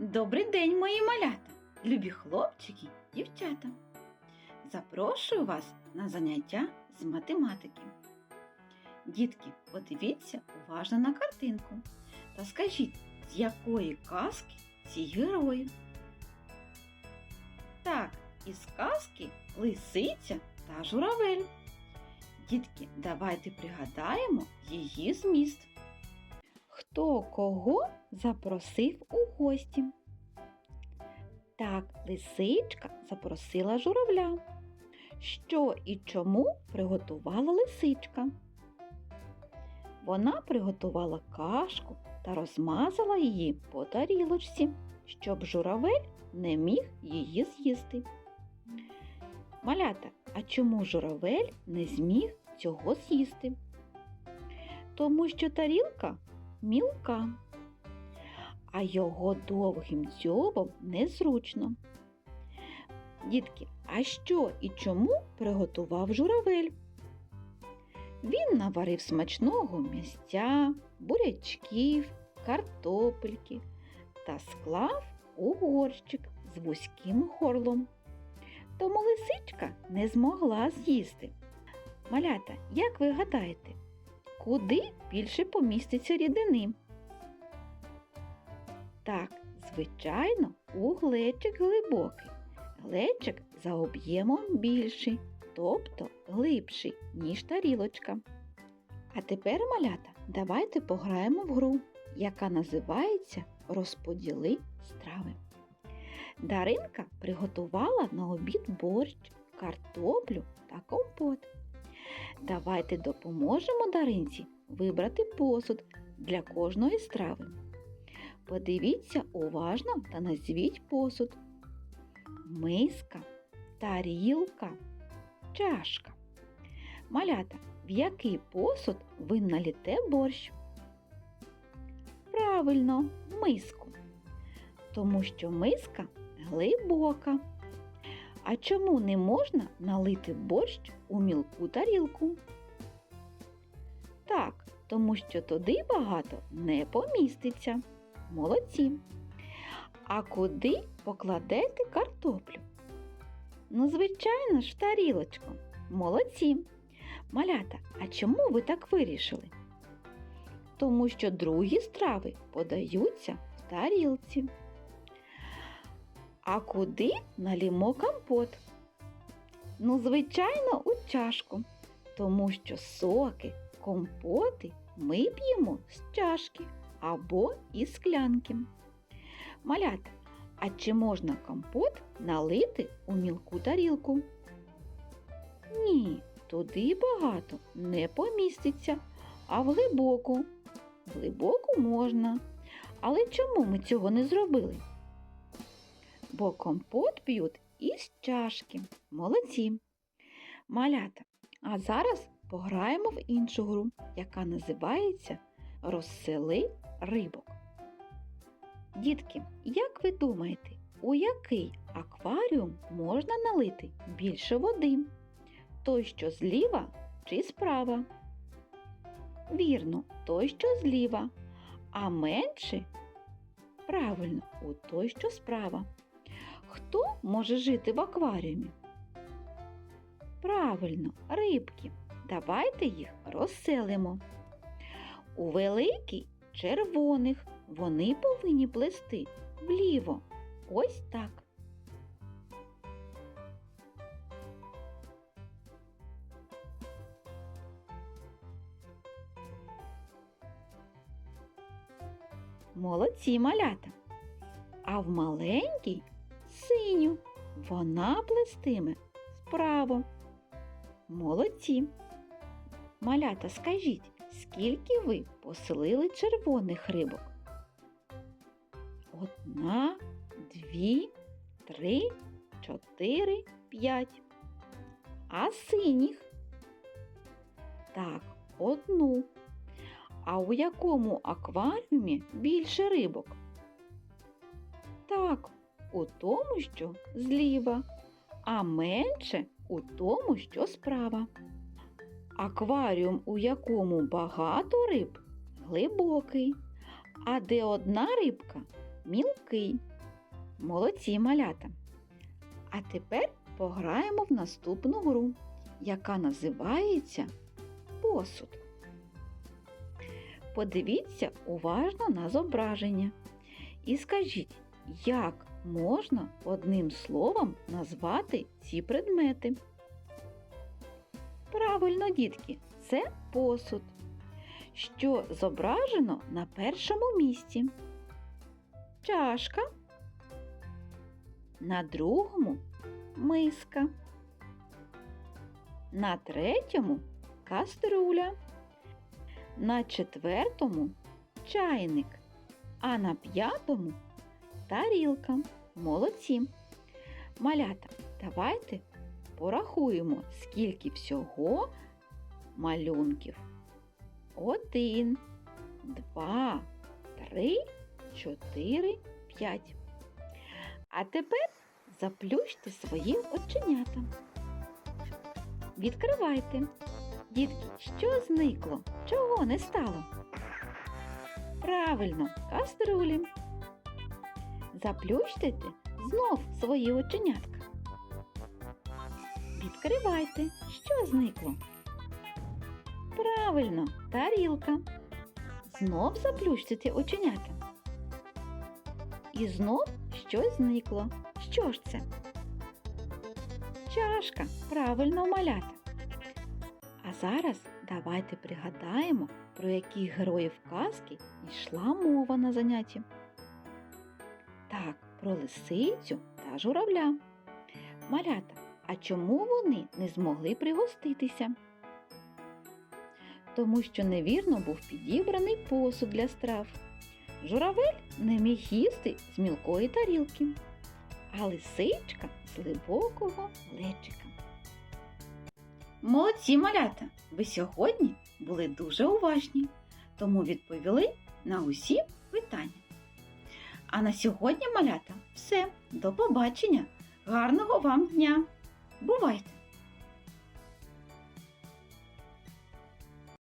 Добрий день, мої малята, любі хлопчики, дівчата. Запрошую вас на заняття з математики. Дітки, подивіться уважно на картинку та скажіть, з якої казки ці герої. Так, із казки Лисиця та Журавель. Дітки, давайте пригадаємо її зміст. Хто кого запросив у гості? Так, лисичка запросила журавля. Що і чому приготувала лисичка? Вона приготувала кашку та розмазала її по тарілочці, щоб журавель не міг її з'їсти. Малята, а чому журавель не зміг цього з'їсти? Тому що тарілка мілка, а його довгим дзьобом незручно. Дітки, а що і чому приготував журавель? Він наварив смачного м'ястя, бурячків, картопельки та склав у горщик з вузьким горлом. Тому лисичка не змогла з'їсти. Малята, як ви гадаєте, куди більше поміститься рідини? Так, звичайно, у глечик глибокий. Глечик за об'ємом більший, тобто глибший, ніж тарілочка. А тепер, малята, давайте пограємо в гру, яка називається Розподіли страви. Даринка приготувала на обід борщ, картоплю та компот. Давайте допоможемо Даринці вибрати посуд для кожної страви. Подивіться уважно та назвіть посуд. Миска, тарілка, чашка. Малята, в який посуд ви наліте борщ? Правильно, в миску. Тому що миска глибока. А чому не можна налити борщ у мілку тарілку? Так, тому що туди багато не поміститься. Молодці. А куди покладете картоплю? Ну, звичайно ж, в тарілочку. Молодці. Малята, а чому ви так вирішили? Тому що другі страви подаються в тарілці. А куди налімо компот? Ну, звичайно, у чашку, тому що соки, компоти ми п'ємо з чашки або із склянки. Малята, а чи можна компот налити у мілку тарілку? Ні, туди багато не поміститься, а в глибоку. Глибоку можна. Але чому ми цього не зробили? Бо компот п'ють із чашки. Молодці. Малята. А зараз пограємо в іншу гру, яка називається Розсели рибок. Дітки, як ви думаєте, у який акваріум можна налити більше води? Той, що зліва чи справа? Вірно, той, що зліва, а менше правильно у той, що справа. Хто може жити в акваріумі? Правильно, рибки. Давайте їх розселимо. У великий червоних вони повинні плести вліво. Ось так. Молодці малята. А в маленькій синю вона плестиме справа. Молодці. Малята, скажіть, скільки ви поселили червоних рибок? Одна, дві, три, чотири, п'ять. А синіх? Так, одну. А у якому акваріумі більше рибок? Так, у тому, що зліва, а менше у тому, що справа. Акваріум, у якому багато риб, глибокий, а де одна рибка мілкий. Молодці малята. А тепер пограємо в наступну гру, яка називається посуд. Подивіться уважно на зображення і скажіть, як можна одним словом назвати ці предмети. Правильно, дітки, це посуд, що зображено на першому місці. Чашка. На другому миска. На третьому каструля. На четвертому чайник, а на п'ятому тарілка. Молодці. Малята, давайте порахуємо, скільки всього малюнків. Один, два, три, чотири, п'ять. А тепер заплющте свої оченята. Відкривайте. Дітки, що зникло? Чого не стало? Правильно, каструлі. Заплющте знов свої оченятка. Відкривайте, що зникло? Правильно, тарілка. Знов заплющите оченята. І знов щось зникло. Що ж це? Чашка. Правильно малята. А зараз давайте пригадаємо, про яких героїв казки йшла мова на занятті. Так, про лисицю та журавля. Малята, а чому вони не змогли пригоститися? Тому що невірно був підібраний посуд для страв. Журавель не міг їсти з мілкої тарілки, а лисичка з глибокого лечика. Молодці малята! Ви сьогодні були дуже уважні, тому відповіли на усі питання. А на сьогодні, малята, все. До побачення! Гарного вам дня! Бувайте!